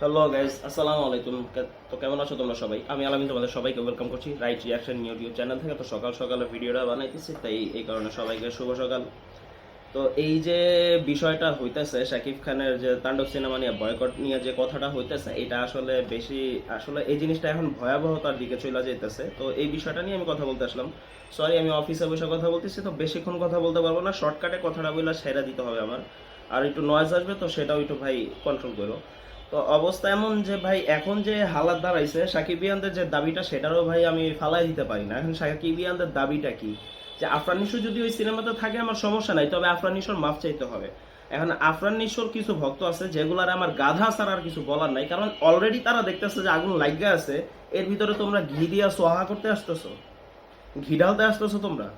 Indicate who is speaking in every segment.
Speaker 1: Hello guys আসসালামু আলাইকুম তো কেমন আছো তোমরা সবাই? আমি আলামিন, তোমাদের সবাইকে ওয়েলকাম করছি রাইট রিয়াকশন ইউটিউব চ্যানেল থেকে। তো সকাল সকালে ভিডিওটা বানাইতেছি, তাই এই কারণে সবাইকে শুভ সকাল। তো এই যে বিষয়টা হইতেছে, শাকিব খানের যে তাণ্ডব সিনেমা নিয়ে বয়কট নিয়ে যে কথাটা হইতেছে, এটা আসলে বেশি, আসলে এই জিনিসটা এখন ভয়াবহতার দিকে চলে যাইতেছে। তো এই বিষয়টা নিয়ে আমি কথা বলতে আসলাম। সরি আমি অফিসে বসে কথা বলতেছি, তো বেশিক্ষণ কথা বলতে পারব না। শর্টকাটে কথাটা বললে সেরা দিতে হবে আমার। আর একটু নয়েজ আসবে, তো সেটাও একটু ভাই কন্ট্রোল করো। তো অবস্থা এমন যে ভাই, এখন যে হালাত দাঁড়াইছে, সাকিবিয়ানদের যে দাবিটা, সেটারও ভাই আমি ফালাই দিতে পারি না। এখন সাকিবিয়ানদের দাবিটা কি? যে আফরান নিশো যদি ওই সিনেমাতে থাকে, আমার সমস্যা নাই, তবে আফরান নিশোর মাফ চাইতে হবে। এখন আফরান নিশোর কিছু ভক্ত আছে, যেগুলার আমার গাধা ছাড়া আর কিছু বলার নাই, কারণ অলরেডি তারা দেখতেছে যে আগুন লাগা আছে, এর ভিতরে তোমরা ঘি দিয়া সোহা করতে আসতেছো। ঘি ঢালতে আসতেছো তোমরা।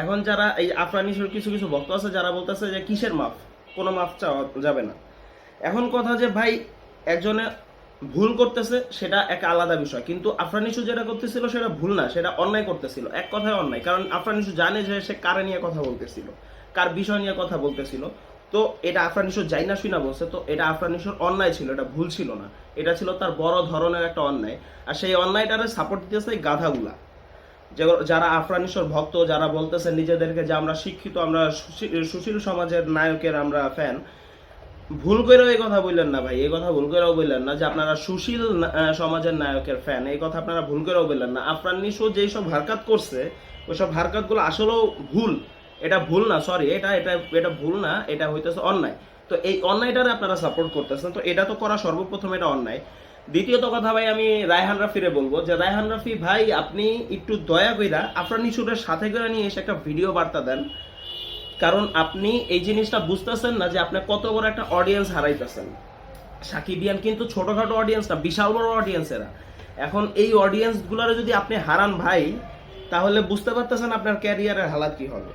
Speaker 1: এখন যারা এই আফরান নিশোর কিছু কিছু ভক্ত আছে, যারা বলতেছে যে কিসের মাফ? কোনো মাফ চাওয়া যাবে না। এখন কথা যে ভাই একজনে ভুল করতেছে, সেটা এক আলাদা বিষয়। কিন্তু আফরানিসু যেটা করতেছিল, সেটা ভুল না, সেটা অন্যায় করতেছিল। এক কথায় অন্যায়। কারণ আফরান ইস্যু জানে যে সে কারে নিয়ে কথা বলতেছিল, কার বিষয় নিয়ে কথা বলতেছিল। তো এটা আফরান ইস্যু যাই না শুনা বলছে, তো এটা আফরান ইস্যুর অন্যায় ছিল, এটা ভুল ছিল না। এটা ছিল তার বড় ধরনের একটা অন্যায়। আর সেই অন্যায়টারে সাপোর্ট দিতেছে এই গাধাগুলা। যারা আফরানিসর ভক্ত, যারা বলতেছে নিজেদেরকে যে আমরা শিক্ষিত, আমরা সুশী- সুশীল সমাজের নায়কের আমরা ফ্যান ভুল করেও এই কথা বললেন না ভাই, এই কথা ভুল করেও বললেন না যে আপনারা সুশীল সমাজের নায়কের ফ্যান এই কথা আপনারা ভুল করেও বললেন না। আফরান নিশো যেই সব হারকাত করছে ওইসব হারকাতগুলো আসলেও ভুল। এটা ভুল না সরি এটা এটা এটা ভুল না, এটা হইতেছে অন্যায়। তো এই অন্যায়টারে আপনারা সাপোর্ট করতেছেন, তো এটা তো করা সর্বপ্রথম এটা অন্যায়। দ্বিতীয়ত কথা ভাই, আমি রায়হান রাফিরে বলব যে রায়হান রাফি ভাই, আপনি একটু দয়া কইরা আফরান নিশুরের সাথে করে নিয়ে এসে একটা ভিডিও বার্তা দেন। কারণ আপনি এই জিনিসটা বুঝতেছেন না যে আপনি কত বড় একটা অডিয়েন্স হারাইতেছেন। সাকিবিয়ান কিন্তু ছোটখাটো অডিয়েন্স না, বিশাল বড় অডিয়েন্স এরা। এখন এই অডিয়েন্স গুলারে যদি আপনি হারান ভাই, তাহলে বুঝতে পারতেছেন আপনার ক্যারিয়ারের হালাত কি হবে।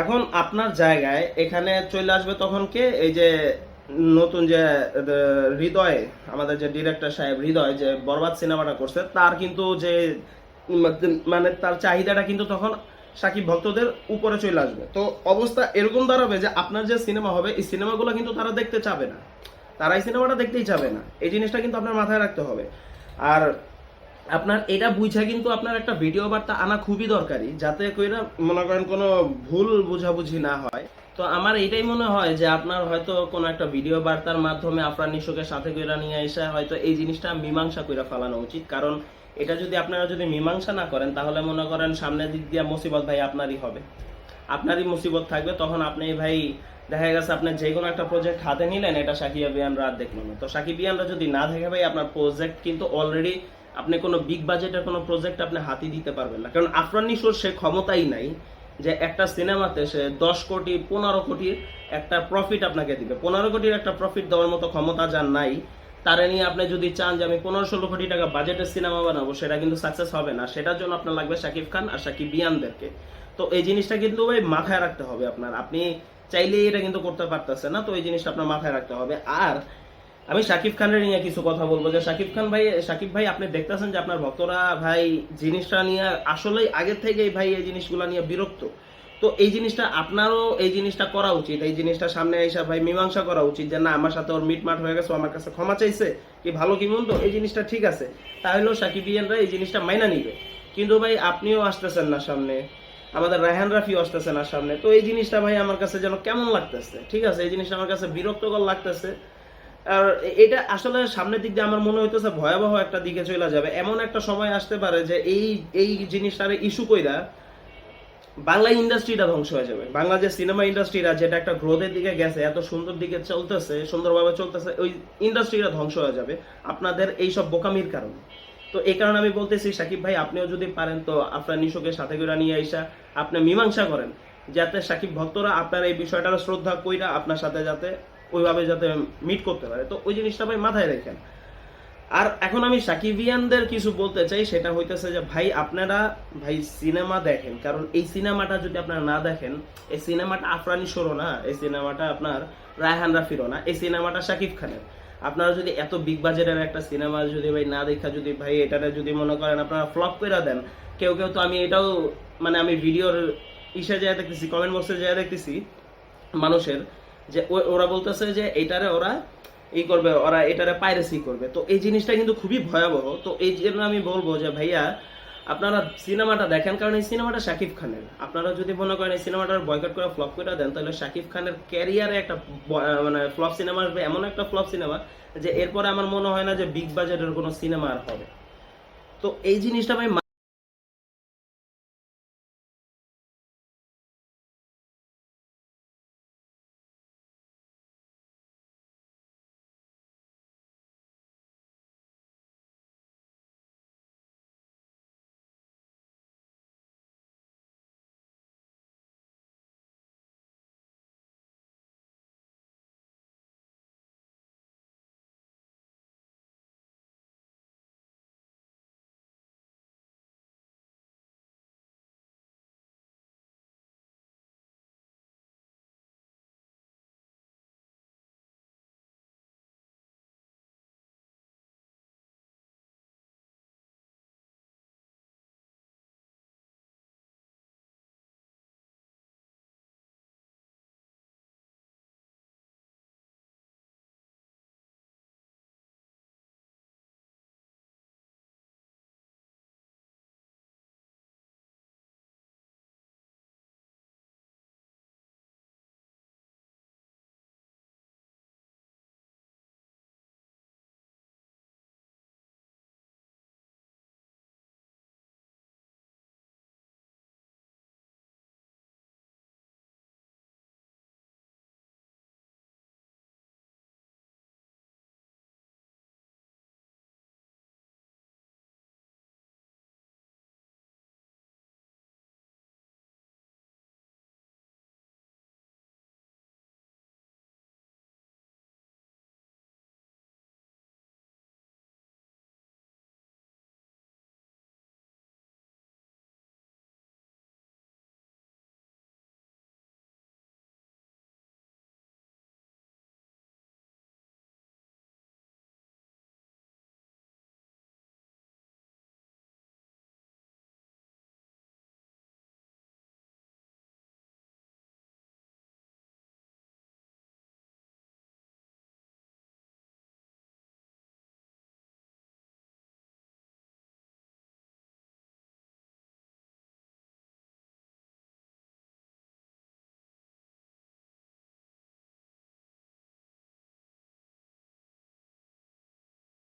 Speaker 1: এখন আপনার জায়গায় এখানে চলে আসবে তখন কে? এই যে নতুন যে হৃদয়, আমাদের যে ডিরেক্টর সাহেব হৃদয় যে বরবাদ সিনেমাটা করছে, তার কিন্তু যে মানে তার চাহিদাটা কিন্তু তখন সাকিব ভক্তদের উপরে চলে আসবে। তো অবস্থা এরকম দাঁড়াবে যে আপনার যে সিনেমা হবে, এই সিনেমাগুলো কিন্তু তারা দেখতে চাবে না। তারা এই সিনেমাটা দেখতেই চাবে না। এই জিনিসটা কিন্তু আপনার মাথায় রাখতে হবে। আর আপনার এটা বুঝা কিন্তু আপনার একটা ভিডিও বার্তা আনা খুবই দরকারি, যাতে কইরা মনে করেন কোনো ভুল বুঝাবুঝি না হয়। তো আমার এটাই মনে হয় যে আপনার হয়তো কোনো একটা ভিডিও বার্তার মাধ্যমে আফরান নিশোকে সাথে কইরা নিয়ে এসে হয়তো এই জিনিসটা মীমাংসা কইরা ফেলানো উচিত। কারণ এটা যদি আপনারা যদি মীমাংসা না করেন, তাহলে মনে করেন সামনের দিক দিয়ে মুসিবত ভাই আপনারই হবে। আপনারই মুসিবত থাকবে, তখন আপনি ভাই দেখা গেছে আপনি যে কোনো একটা প্রজেক্ট হাতে নিলেন, এটা সাকিব বিয়ানরা আর দেখল না। তো সাকিব বিয়ানরা যদি না দেখে ভাই, আপনার প্রজেক্ট কিন্তু অলরেডি আপনি কোনো বিগ বাজেটের কোনো প্রজেক্ট আপনি হাতে দিতে পারবেন না। কারণ আফরান নিশোর সে ক্ষমতাই নাই যে একটা সিনেমাতে সে দশ কোটি, পনেরো কোটির একটা প্রফিট আপনাকে দিবে। পনেরো কোটির একটা প্রফিট দেওয়ার মতো ক্ষমতা যার নাই তারে নিয়ে আপনি যদি চান যে আমি পনেরো ষোলো কোটি টাকা বাজেটের সিনেমা বানাবো, সেটা কিন্তু সাকসেস হবে না। সেটার জন্য আপনার লাগবে শাকিব খান আর শাকিব বিয়ানদেরকে তো এই জিনিসটা কিন্তু ভাই মাথায় রাখতে হবে আপনার। আপনি চাইলেই এটা কিন্তু করতে পারতেছেন না, তো এই জিনিসটা আপনার মাথায় রাখতে হবে। আর আমি শাকিব খানের নিয়ে কিছু কথা বলব যে শাকিব খান ভাই, শাকিব ভাই, আপনি দেখতেছেন যে আপনার ভক্তরা ভাই জিনিসটা নিয়ে আসলেই আগের থেকেই ভাই এই জিনিসগুলো নিয়ে বিরক্ত। তো এই জিনিসটা আপনারও এই জিনিসটা করা উচিত। এই জিনিসটা সামনে এসে ভাই মীমাংসা করা উচিত যে, না, আমার সাথে ওর মিটমাট হয়ে গেছে আমার কাছে ক্ষমা চাইছে, কি ভালো, কি মন্দ, এই জিনিসটা ঠিক আছে। তাহলেও সাকিব ইয়ানরা এই জিনিসটা মাইনা নিবে। কিন্তু ভাই আপনিও আসতেছেন না সামনে, আমাদের রায়হান রাফিও আসতেছে না সামনে। তো এই জিনিসটা ভাই আমার কাছে যেন কেমন লাগতেছে, ঠিক আছে? এই জিনিসটা আমার কাছে বিরক্তকর লাগতেছে। আর এটা আসলে সামনের দিক দিয়ে আমার মনে হইতেছে ভয়াবহ একটা দিকে চলে যাবে। এমন একটা সময় আসতে পারে যে এই এই জিনিসটারে ইস্যু কইরা বাংলা ইন্ডাস্ট্রিটা ধ্বংস হয়ে যাবে। বাংলা যে সিনেমা ইন্ডাস্ট্রিটা যেটা একটা গ্রোথের দিকে গেছে, এত সুন্দর দিকে চলতেছে, সুন্দরভাবে চলতেছে, ওই ইন্ডাস্ট্রিটা ধ্বংস হয়ে যাবে আপনাদের এই সব বোকামির কারণে। তো এই কারণে আমি বলতেছি, সাকিব ভাই, আপনিও যদি পারেন, তো আপনার নিশোকে সাথে করে নিয়ে আইসা আপনি মীমাংসা করেন, যাতে সাকিব ভক্তরা আপনার এই বিষয়টার শ্রদ্ধা কইরা আপনার সাথে যাতে ওইভাবে যাতে মিট করতে পারে। তো ওই জিনিসটা ভাই মাথায় রাখেন। আর এখন আমি সাকিবিয়ানদের কিছু বলতে চাই, সেটা হইতেছে যে ভাই, আপনারা ভাই সিনেমা দেখেন। কারণ এই সিনেমাটা যদি আপনারা না দেখেন, এই সিনেমাটা আফরানি সরো না, এই সিনেমাটা আপনার রায়হান রাফিরও না, এই সিনেমাটা শাকিব খানের। আপনারা যদি এত বিগ বাজেটের একটা সিনেমা যদি ভাই না দেখা, যদি ভাই এটাতে যদি মনে করেন আপনারা ফ্লপ করে দেন, কেউ কেউ তো আমি এটাও মানে আমি ভিডিওর ইসে যায় দেখতেছি কমেন্ট বক্সে যায় দেখতেছি মানুষের, যে ওরা বলতেছে যে এটারে ওরা এই করবে, ওরা এটারে পাইরেসি করবে। তো এই জিনিসটা কিন্তু খুবই ভয়াবহ। তো এই জন্য আমি বলব যে, ভাইয়া, আপনারা সিনেমাটা দেখেন, কারণ এই সিনেমাটা শাকিব খানের। আপনারা যদি মনে করেন এই সিনেমাটার বয়কট করে ফ্লপ করে দেন, তাহলে শাকিব খানের ক্যারিয়ারে একটা মানে ফ্লপ সিনেমা আসবে, এমন একটা ফ্লপ সিনেমা যে, এরপরে আমার মনে হয় না যে বিগ বাজেটের কোনো সিনেমা আর হবে। তো এই জিনিসটা আমি